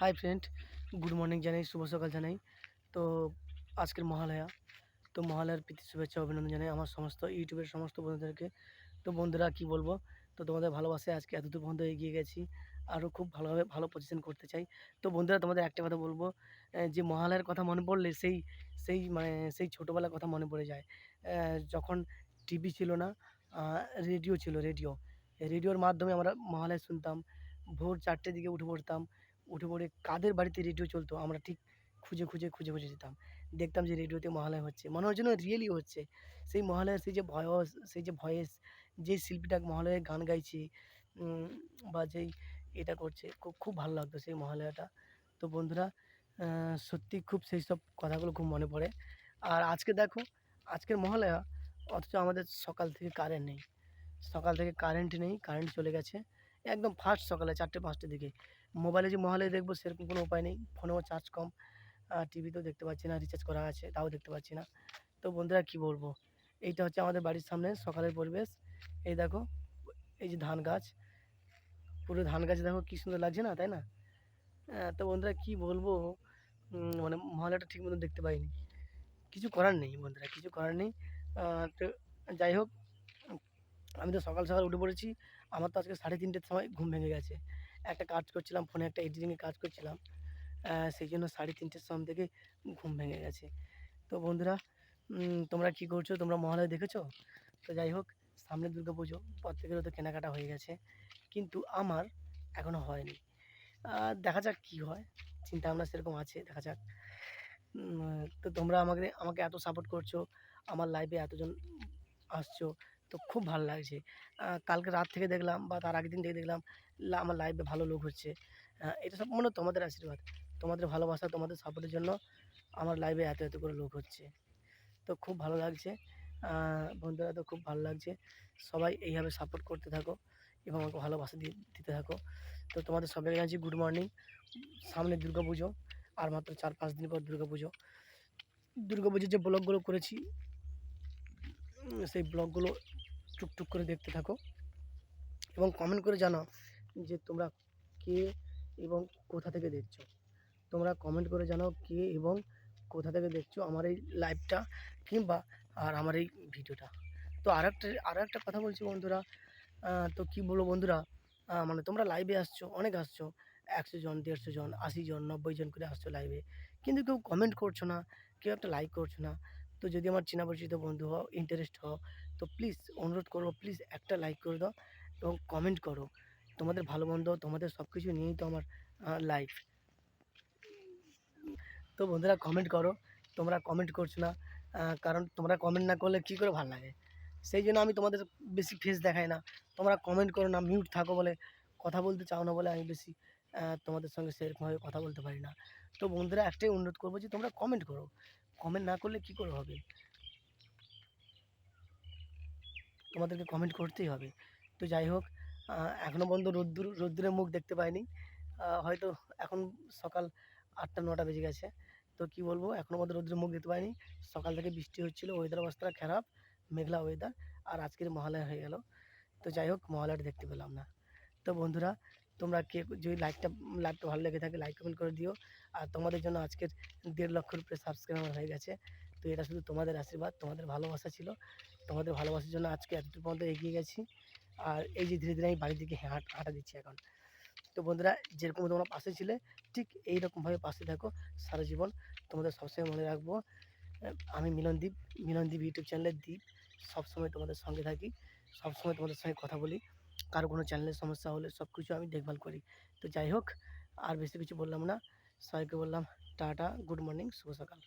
Hi friend good morning জানাই, শুভ সকাল জানাই। তো আজকের মহালয়া। তো মহালয়ার প্রীতি, শুভেচ্ছা, অভিনন্দন জানাই আমার সমস্ত ইউটিউবের সমস্ত বন্ধুদেরকে। তো বন্ধুরা, কি বলব? তো তোমাদের ভালোবাসায় আজকে এতদূর পর্যন্ত এগিয়ে গেছি আরও খুব ভালোভাবে ভালো পজিশন করতে চাই। তো বন্ধুরা, তোমাদের একটা কথা বলব যে মহালয়ার কথা মনে পড়লে সেই সেই মানে সেই ছোটোবেলার কথা মনে পড়ে যায়। যখন টিভি ছিল না রেডিও ছিল রেডিও রেডিওর মাধ্যমে আমরা মহালয়া শুনতাম, ভোর চারটের দিকে উঠে পড়তাম উঠে পড়ে কাদের বাড়িতে রেডিও চলতো, আমরা ঠিক খুঁজে খুঁজে খুঁজে খুঁজে যেতাম। দেখতাম যে রেডিওতে মহালয়া হচ্ছে। মনে হয় যেন রিয়েলি হচ্ছে। সেই মহালয়ার সেই যে ভয়েস সেই যে ভয়েস যেই শিল্পীটা মহালয়ায় গান গাইছে বা যেই এটা করছে, খুব ভালো লাগতো সেই মহালয়াটা। তো বন্ধুরা সত্যি খুব সেই সব কথাগুলো খুব মনে পড়ে। আর আজকে দেখো, আজকের মহালয়া, অথচ আমাদের সকাল থেকে কারেন্ট নেই। সকাল থেকে কারেন্ট নেই কারেন্ট চলে গেছে। একদম ফার্স্ট সকালে চারটে পাঁচটার দিকে। মোবাইলে যে মহালয়া দেখব সেরকম কোনো উপায় নেই। ফোনেও চার্জ কম। টিভিতেও দেখতে পাচ্ছি না রিচার্জ করা আছে, তাও দেখতে পাচ্ছি না। তো বন্ধুরা কি বলব? এইটা হচ্ছে আমাদের বাড়ির সামনে সকালের পরিবেশ। এই দেখো, এই যে ধান গাছ। পুরো ধান গাছ দেখো কি সুন্দর লাগছে না, তাই না? তো বন্ধুরা কি বলব? মানে মহালয়াটা ঠিক মতো দেখতে পাইনি। কিছু করার নেই বন্ধুরা, কিছু করার নেই। তো যাই হোক, আমি তো সকাল সকাল উঠে পড়েছি। আমার তো আজকে সাড়ে তিনটের সময় ঘুম ভেঙে গেছে। একটা কাজ করছিলাম, ফোনে একটা এডিটিংয়ের কাজ করছিলাম। সেই জন্য সাড়ে তিনটের সময় থেকে ঘুম ভেঙে গেছে। তো বন্ধুরা তোমরা কি করছ? তোমরা মহালয়া দেখেছ? তো যাই হোক, সামনে দুর্গা পুজো, প্রত্যেকেরও তো কেনাকাটা হয়ে গেছে। কিন্তু আমার এখনও হয়নি। দেখা যাক কী হয়। চিন্তা ভাবনা সেরকম আছে, দেখা যাক। তো তোমরা আমাকে আমাকে এত সাপোর্ট করছ, আমার লাইফে এতজন আসছো তো খুব ভালো লাগছে। কালকে রাত থেকে দেখলাম বা তার আগের দিন থেকে দেখলাম আমার লাইভে ভালো লোক হচ্ছে। এটা সব মনে তোমাদের আশীর্বাদ। তোমাদের ভালোবাসা, তোমাদের সাপোর্টের জন্য আমার লাইভে এত এত করে লোক হচ্ছে। তো খুব ভালো লাগছে। বন্ধুরা, তো খুব ভালো লাগছে। সবাই এইভাবে সাপোর্ট করতে থাকো এবং আমাকে ভালোবাসা দিতে থাকো। তো তোমাদের সবাইকে জানাচ্ছি গুড মর্নিং সামনে দুর্গা পুজো, আর মাত্র চার, পাঁচ দিন পর দুর্গা পুজো। দুর্গা পুজোর যে ব্লগগুলো করেছি সেই ব্লগগুলো টুকটুক করে দেখতে থাকো। এবং কমেন্ট করে জানাও যে তোমরা কে এবং কোথা থেকে দেখছ। তোমরা কমেন্ট করে জানাও কে এবং কোথা থেকে দেখছ আমার এই লাইভটা কিংবা আর আমার এই ভিডিওটা তো আর একটা আর একটা কথা বলছি বন্ধুরা তো কি বলব বন্ধুরা মানে তোমরা লাইভে আসছো, অনেক আসছো, একশো জন, দেড়শো জন, আশি জন, নব্বই জন করে আসছো লাইভে কিন্তু কেউ কমেন্ট করছ না, কেউ একটা লাইক করছ না তো যদি আমার চেনা পরিচিত বন্ধু হও ইন্টারেস্ট হও, তো প্লিজ অনুরোধ করব প্লিজ একটা লাইক করে দাও এবং কমেন্ট করো। তোমাদের ভালো মন্দ, তোমাদের সব কিছু নিয়েই তো আমার লাইফ তো বন্ধুরা কমেন্ট করো, তোমরা কমেন্ট করছ না কারণ তোমরা কমেন্ট না করলে কী করে ভালো লাগে? সেই জন্য আমি তোমাদের বেশি ফেস দেখাই না। তোমরা কমেন্ট করো না মিউট থাকো বলে কথা বলতে চাও না বলে আমি বেশি তোমাদের সঙ্গে সেরকমভাবে কথা বলতে পারি না। তো বন্ধুরা একটাই অনুরোধ করব যে তোমরা কমেন্ট করো। কমেন্ট না করলে কী করে হবে? তোমাদেরকে কমেন্ট করতেই হবে। তো যাই হোক আহ, এখনও পর্যন্ত রোদ্দুর রোদ্দুরের মুখ দেখতে পাইনি। হয়তো এখন সকাল আটটা নটা বেজে গেছে। তো কি বলব এখনও পর্যন্ত রোদ্দুরের মুখ দেখতে পাইনি। সকাল থেকে বৃষ্টি হচ্ছিল ওয়েদার অবস্থা খারাপ মেঘলা ওয়েদার আর আজকের মহালয়া হয়ে গেল। তো যাই হোক মহালয়াটা দেখতে পেলাম না। তো বন্ধুরা তোমরা কে যদি লাইকটা লাইভটা ভালো লেগে থাকে লাইক কমেন্ট করে দিও। আর তোমাদের জন্য আজকের দেড় লক্ষের উপরে সাবস্ক্রাইবার হয়ে গেছে। তো এটা শুধু তোমাদের আশীর্বাদ, তোমাদের ভালোবাসা ছিল। তোমাদের ভালোবাসার জন্য আজকে এতটুকু পর্যন্ত এগিয়ে গেছি। আর এই যে ধীরে ধীরে আমি বাড়ির দিকে হাঁট দিচ্ছি এখন। তো বন্ধুরা, যেরকম তোমরা পাশে ছিলে, ঠিক এইরকমভাবে পাশে থাকো সারা জীবন। তোমাদের সবসময় মনে রাখব, আমি মিলনদীপ মিলনদীপ ইউটিউব চ্যানেলের দ্বীপ সবসময় তোমাদের সঙ্গে থাকি, সবসময় তোমাদের সঙ্গে কথা বলি। কারও কোনো চ্যানেলের সমস্যা হলে সব কিছু আমি দেখভাল করি। তো যাই হোক, আর বেশি কিছু বললাম না। সবাইকে বললাম টাটা গুড মর্নিং শুভ সকাল